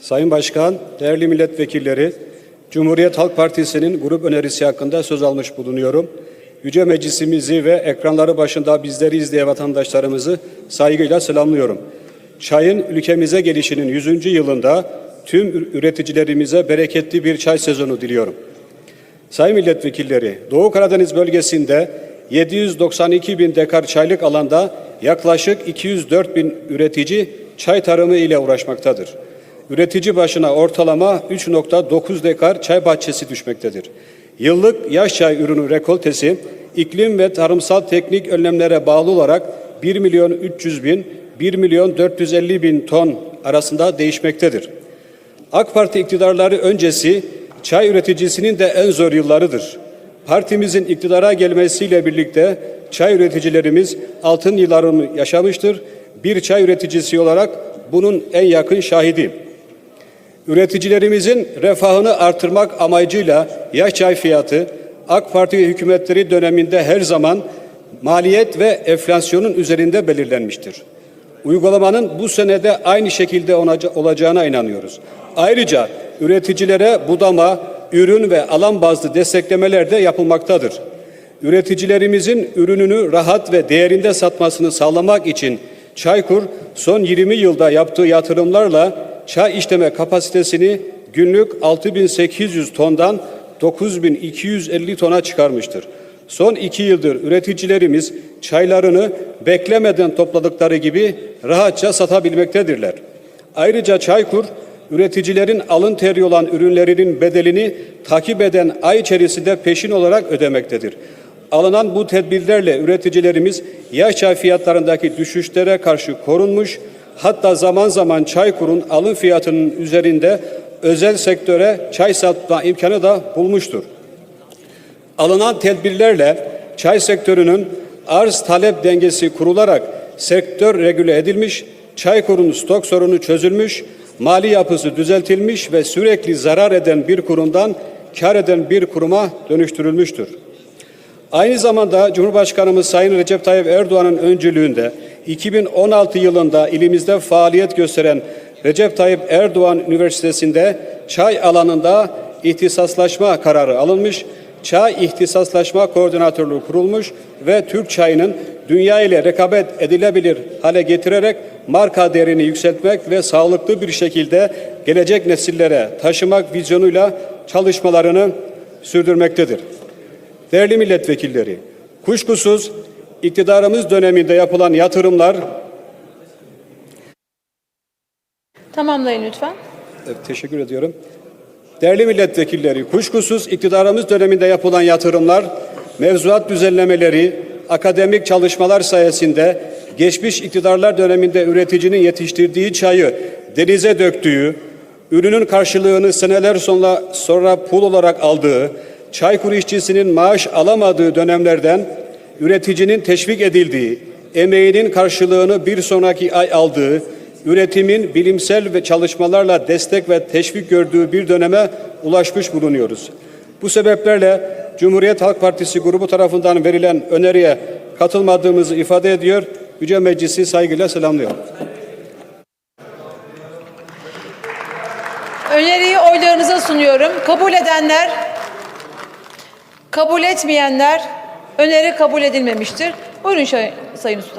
Sayın Başkan, değerli milletvekilleri, Cumhuriyet Halk Partisi'nin grup önerisi hakkında söz almış bulunuyorum. Yüce Meclisimizi ve ekranları başında bizleri izleyen vatandaşlarımızı saygıyla selamlıyorum. Çayın ülkemize gelişinin 100. yılında tüm üreticilerimize bereketli bir çay sezonu diliyorum. Sayın milletvekilleri, Doğu Karadeniz bölgesinde 792 bin dekar çaylık alanda yaklaşık 204 bin üretici çay tarımı ile uğraşmaktadır. Üretici başına ortalama 3.9 dekar çay bahçesi düşmektedir. Yıllık yaş çay ürünü rekoltesi iklim ve tarımsal teknik önlemlere bağlı olarak 1 milyon 300 bin 1 milyon 450 bin ton arasında değişmektedir. AK Parti iktidarları öncesi çay üreticisinin de en zor yıllarıdır. Partimizin iktidara gelmesiyle birlikte çay üreticilerimiz altın yıllarını yaşamıştır. Bir çay üreticisi olarak bunun en yakın şahidiyim. Üreticilerimizin refahını artırmak amacıyla yaş çay fiyatı AK Parti hükümetleri döneminde her zaman maliyet ve enflasyonun üzerinde belirlenmiştir. Uygulamanın bu senede aynı şekilde olacağına inanıyoruz. Ayrıca üreticilere budama, ürün ve alan bazlı desteklemeler de yapılmaktadır. Üreticilerimizin ürününü rahat ve değerinde satmasını sağlamak için Çaykur son 20 yılda yaptığı yatırımlarla çay işleme kapasitesini günlük 6800 tondan 9250 tona çıkarmıştır. Son iki yıldır üreticilerimiz çaylarını beklemeden topladıkları gibi rahatça satabilmektedirler. Ayrıca Çaykur, üreticilerin alın teri olan ürünlerinin bedelini takip eden ay içerisinde peşin olarak ödemektedir. Alınan bu tedbirlerle üreticilerimiz yaş çay fiyatlarındaki düşüşlere karşı korunmuş, hatta zaman zaman Çaykur'un alım fiyatının üzerinde özel sektöre çay satma imkanı da bulmuştur. Alınan tedbirlerle çay sektörünün arz talep dengesi kurularak sektör regüle edilmiş, Çaykur'un stok sorunu çözülmüş, mali yapısı düzeltilmiş ve sürekli zarar eden bir kurumdan kar eden bir kuruma dönüştürülmüştür. Aynı zamanda Cumhurbaşkanımız Sayın Recep Tayyip Erdoğan'ın öncülüğünde 2016 yılında ilimizde faaliyet gösteren Recep Tayyip Erdoğan Üniversitesi'nde çay alanında ihtisaslaşma kararı alınmış, çay ihtisaslaşma koordinatörlüğü kurulmuş ve Türk çayının dünya ile rekabet edilebilir hale getirerek marka değerini yükseltmek ve sağlıklı bir şekilde gelecek nesillere taşımak vizyonuyla çalışmalarını sürdürmektedir. Değerli milletvekilleri, kuşkusuz iktidarımız döneminde yapılan yatırımlar Tamamlayın lütfen. Evet, teşekkür ediyorum. Değerli milletvekilleri, kuşkusuz iktidarımız döneminde yapılan yatırımlar, mevzuat düzenlemeleri, akademik çalışmalar sayesinde geçmiş iktidarlar döneminde üreticinin yetiştirdiği çayı denize döktüğü, ürünün karşılığını seneler sonra, sonra pul olarak aldığı, Çaykur işçisinin maaş alamadığı dönemlerden üreticinin teşvik edildiği, emeğinin karşılığını bir sonraki ay aldığı, üretimin bilimsel ve çalışmalarla destek ve teşvik gördüğü bir döneme ulaşmış bulunuyoruz. Bu sebeplerle Cumhuriyet Halk Partisi grubu tarafından verilen öneriye katılmadığımızı ifade ediyor. Yüce Meclisi saygıyla selamlıyorum. Öneriyi oylarınıza sunuyorum. Kabul edenler, kabul etmeyenler öneri kabul edilmemiştir. Buyurun Sayın Usta.